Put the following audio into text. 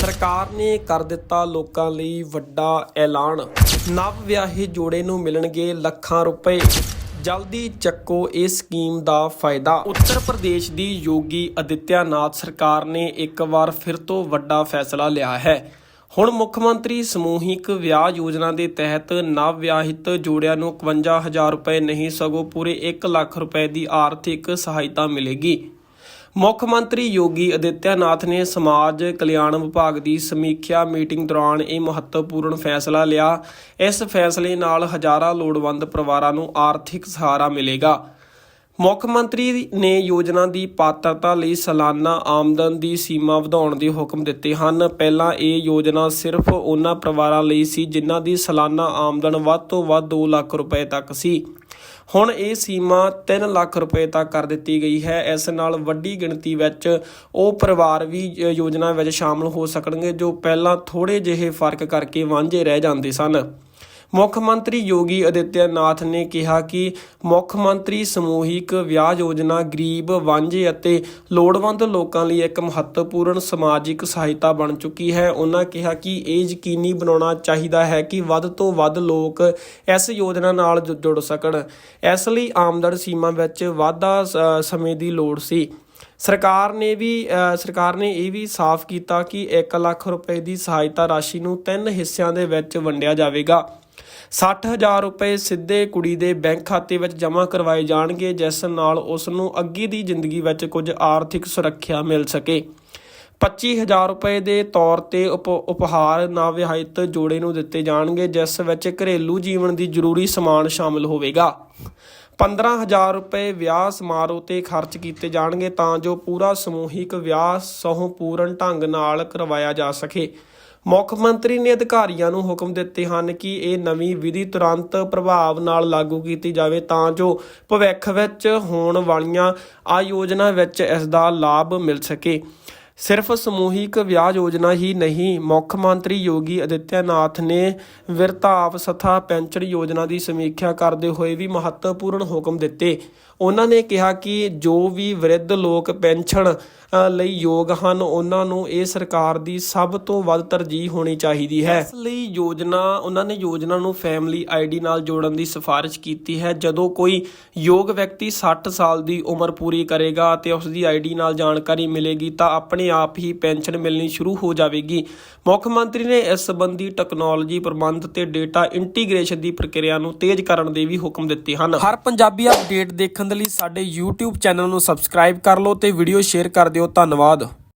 ਸਰਕਾਰ ਨੇ ਕਰ ਦਿੱਤਾ ਲੋਕਾਂ ਲਈ ਵੱਡਾ ਐਲਾਨ। ਨਵ ਵਿਆਹੇ ਜੋੜੇ ਨੂੰ ਮਿਲਣਗੇ ਲੱਖਾਂ ਰੁਪਏ। ਜਲਦੀ ਚੱਕੋ ਇਸ ਸਕੀਮ ਦਾ ਫਾਇਦਾ। ਉੱਤਰ ਪ੍ਰਦੇਸ਼ ਦੀ ਯੋਗੀ ਅਦਿੱਤਿਆਨਾਥ ਸਰਕਾਰ ਨੇ ਇੱਕ ਵਾਰ ਫਿਰ ਤੋਂ ਵੱਡਾ ਫੈਸਲਾ ਲਿਆ ਹੈ। ਹੁਣ ਮੁੱਖ ਮੰਤਰੀ ਸਮੂਹਿਕ ਵਿਆਹ ਯੋਜਨਾ ਦੇ ਤਹਿਤ ਨਵ ਵਿਆਹਿਤ ਜੋੜਿਆਂ ਨੂੰ 51000 ਰੁਪਏ ਨਹੀਂ ਸਗੋਂ ਪੂਰੇ 1 ਲੱਖ ਰੁਪਏ ਦੀ ਆਰਥਿਕ ਸਹਾਇਤਾ ਮਿਲੇਗੀ। ਮੁੱਖ ਮੰਤਰੀ ਯੋਗੀ ਅਦਿੱਤਿਆਨਾਥ ਨੇ ਸਮਾਜ ਕਲਿਆਣ ਵਿਭਾਗ ਦੀ ਸਮੀਖਿਆ ਮੀਟਿੰਗ ਦੌਰਾਨ ਇਹ ਮਹੱਤਵਪੂਰਨ ਫੈਸਲਾ ਲਿਆ। ਇਸ ਫੈਸਲੇ ਨਾਲ ਹਜ਼ਾਰਾਂ ਲੋੜਵੰਦ ਪਰਿਵਾਰਾਂ ਨੂੰ ਆਰਥਿਕ ਸਹਾਰਾ ਮਿਲੇਗਾ। ਮੁੱਖ ਮੰਤਰੀ ਨੇ ਯੋਜਨਾ ਦੀ ਪਾਤਰਤਾ ਲਈ ਸਾਲਾਨਾ ਆਮਦਨ ਦੀ ਸੀਮਾ ਵਧਾਉਣ ਦੇ ਹੁਕਮ ਦਿੱਤੇ ਹਨ। ਪਹਿਲਾਂ ਇਹ ਯੋਜਨਾ ਸਿਰਫ ਉਹਨਾਂ ਪਰਿਵਾਰਾਂ ਲਈ ਸੀ ਜਿਨ੍ਹਾਂ ਦੀ ਸਾਲਾਨਾ ਆਮਦਨ ਵੱਧ ਤੋਂ ਵੱਧ 2 ਲੱਖ ਰੁਪਏ ਤੱਕ ਸੀ। ਹੁਣ ਇਹ ਸੀਮਾ 3 ਲੱਖ ਰੁਪਏ ਤੱਕ ਕਰ ਦਿੱਤੀ ਗਈ ਹੈ। ਇਸ ਨਾਲ ਵੱਡੀ ਗਿਣਤੀ ਵਿੱਚ ਉਹ ਪਰਿਵਾਰ ਵੀ ਯੋਜਨਾ ਵਿੱਚ ਸ਼ਾਮਲ ਹੋ ਸਕਣਗੇ ਜੋ ਪਹਿਲਾਂ ਥੋੜੇ ਜਿਹੇ ਫ਼ਰਕ ਕਰਕੇ ਵਾਂਝੇ ਰਹਿ ਜਾਂਦੇ ਸਨ। ਮੁੱਖ ਮੰਤਰੀ ਯੋਗੀ ਅਦਿੱਤਿਆਨਾਥ ਨੇ ਕਿਹਾ ਕਿ ਮੁੱਖ ਮੰਤਰੀ ਸਮੂਹਿਕ ਵਿਆਹ ਯੋਜਨਾ ਗਰੀਬ, ਵਾਂਝੇ ਅਤੇ ਲੋੜਵੰਦ ਲੋਕਾਂ ਲਈ ਇੱਕ ਮਹੱਤਵਪੂਰਨ ਸਮਾਜਿਕ ਸਹਾਇਤਾ ਬਣ ਚੁੱਕੀ ਹੈ। ਉਹਨਾਂ ਕਿਹਾ ਕਿ ਇਹ ਯਕੀਨੀ ਬਣਾਉਣਾ ਚਾਹੀਦਾ ਹੈ ਕਿ ਵੱਧ ਤੋਂ ਵੱਧ ਲੋਕ ਇਸ ਯੋਜਨਾ ਨਾਲ ਜੁ- ਜੁੜ ਸਕਣ। ਇਸ ਲਈ ਆਮਦਨ ਸੀਮਾ ਵਿੱਚ ਵਾਧਾ ਸਮੇਂ ਦੀ ਲੋੜ ਸੀ। ਸਰਕਾਰ ਨੇ ਵੀ ਸਰਕਾਰ ਨੇ ਇਹ ਵੀ ਸਾਫ਼ ਕੀਤਾ ਕਿ 1 ਲੱਖ ਰੁਪਏ ਦੀ ਸਹਾਇਤਾ ਰਾਸ਼ੀ ਨੂੰ ਤਿੰਨ ਹਿੱਸਿਆਂ ਦੇ ਵਿੱਚ ਵੰਡਿਆ ਜਾਵੇਗਾ। 60000 ਰੁਪਏ ਸਿੱਧੇ ਕੁੜੀ ਦੇ ਬੈਂਕ ਖਾਤੇ ਵਿੱਚ ਜਮ੍ਹਾਂ ਕਰਵਾਏ ਜਾਣਗੇ, ਜਿਸ ਨਾਲ ਉਸ ਨੂੰ ਅੱਗੇ ਦੀ ਜ਼ਿੰਦਗੀ ਵਿੱਚ ਕੁਝ ਆਰਥਿਕ ਸੁਰੱਖਿਆ ਮਿਲ ਸਕੇ। 25000 ਰੁਪਏ ਦੇ ਤੌਰ ਤੇ ਉਪ- ਉਪਹਾਰ ਨਵਿਆਹਿਤ ਜੋੜੇ ਨੂੰ ਦਿੱਤੇ ਜਾਣਗੇ, ਜਿਸ ਵਿੱਚ ਘਰੇਲੂ ਜੀਵਨ ਦੀ ਜ਼ਰੂਰੀ ਸਮਾਨ ਸ਼ਾਮਲ ਹੋਵੇਗਾ। 15000 ਰੁਪਏ ਵਿਆਹ ਸਮਾਰੋਹ ਤੇ ਖਰਚ ਕੀਤੇ ਜਾਣਗੇ ਤਾਂ ਜੋ ਪੂਰਾ ਸਮੂਹਿਕ ਵਿਆਹ ਸਹੁੰ-ਪੂਰਨ ਢੰਗ ਨਾਲ ਕਰਵਾਇਆ ਜਾ ਸਕੇ। ਮੁੱਖ ਮੰਤਰੀ ਨੇ ਅਧਿਕਾਰੀਆਂ ਨੂੰ ਹੁਕਮ ਦਿੱਤੇ ਹਨ ਕਿ ਇਹ ਨਵੀਂ ਵਿਧੀ ਤੁਰੰਤ ਪ੍ਰਭਾਵ ਨਾਲ ਲਾਗੂ ਕੀਤੀ ਜਾਵੇ ਤਾਂ ਜੋ ਭਵਿੱਖ ਵਿੱਚ ਹੋਣ ਵਾਲੀਆਂ ਆਯੋਜਨਾ ਵਿੱਚ ਇਸ ਦਾ ਲਾਭ ਮਿਲ ਸਕੇ। ਸਿਰਫ ਸਮੂਹਿਕ ਵਿਆਹ ਯੋਜਨਾ ਹੀ ਨਹੀਂ, ਮੁੱਖ ਮੰਤਰੀ ਯੋਗੀ ਅਦਿੱਤਿਆਨਾਥ ਨੇ ਵਿਰਤਾਵ ਸਥਾ ਪੈਨਸ਼ਨ ਯੋਜਨਾ ਦੀ ਸਮੀਖਿਆ ਕਰਦੇ ਹੋਏ ਵੀ ਮਹੱਤਵਪੂਰਨ ਹੁਕਮ ਦਿੱਤੇ। ਉਹਨਾਂ ਨੇ ਕਿਹਾ ਕਿ ਜੋ ਵੀ ਵਿਰਧ ਲੋਕ ਪੈਨਸ਼ਨ ਲਈ ਯੋਗ ਹਨ, ਉਹਨਾਂ ਨੂੰ ਇਹ ਸਰਕਾਰ ਦੀ ਸਭ ਤੋਂ ਵੱਧ ਤਰਜੀਹ ਹੋਣੀ ਚਾਹੀਦੀ ਹੈ। ਇਸ ਲਈ ਯੋਜਨਾ, ਉਹਨਾਂ ਨੇ ਯੋਜਨਾ ਨੂੰ ਫੈਮਿਲੀ ਆਈਡੀ ਨਾਲ ਜੋੜਨ ਦੀ ਸਿਫਾਰਿਸ਼ ਕੀਤੀ ਹੈ। ਜਦੋਂ ਕੋਈ ਯੋਗ ਵਿਅਕਤੀ 60 ਸਾਲ ਦੀ ਉਮਰ ਪੂਰੀ ਕਰੇਗਾ ਅਤੇ ਉਸ ਦੀ ਆਈਡੀ ਨਾਲ ਜਾਣਕਾਰੀ ਮਿਲੇਗੀ ਤਾਂ ਆਪਣੇ ਆਪ ਹੀ ਪੈਨਸ਼ਨ ਮਿਲਣੀ ਸ਼ੁਰੂ ਹੋ ਜਾਵੇਗੀ। ਮੁੱਖ ਮੰਤਰੀ ਨੇ ਇਸ ਸੰਬੰਧੀ ਟੈਕਨੋਲੋਜੀ ਪ੍ਰਬੰਧ ਤੇ ਡੇਟਾ ਇੰਟੀਗ੍ਰੇਸ਼ਨ ਦੀ ਪ੍ਰਕਿਰਿਆ ਨੂੰ ਤੇਜ਼ ਕਰਨ ਦੇ ਵੀ ਹੁਕਮ ਦਿੱਤੇ ਹਨ। ਹਰ ਪੰਜਾਬੀ ਅਪਡੇਟ ਦੇਖਣ ਦੇ ਲਈ ਸਾਡੇ YouTube ਚੈਨਲ ਨੂੰ ਸਬਸਕ੍ਰਾਈਬ ਕਰ ਲਓ ਤੇ ਵੀਡੀਓ ਸ਼ੇਅਰ ਕਰ ਦਿਓ। ਧੰਨਵਾਦ।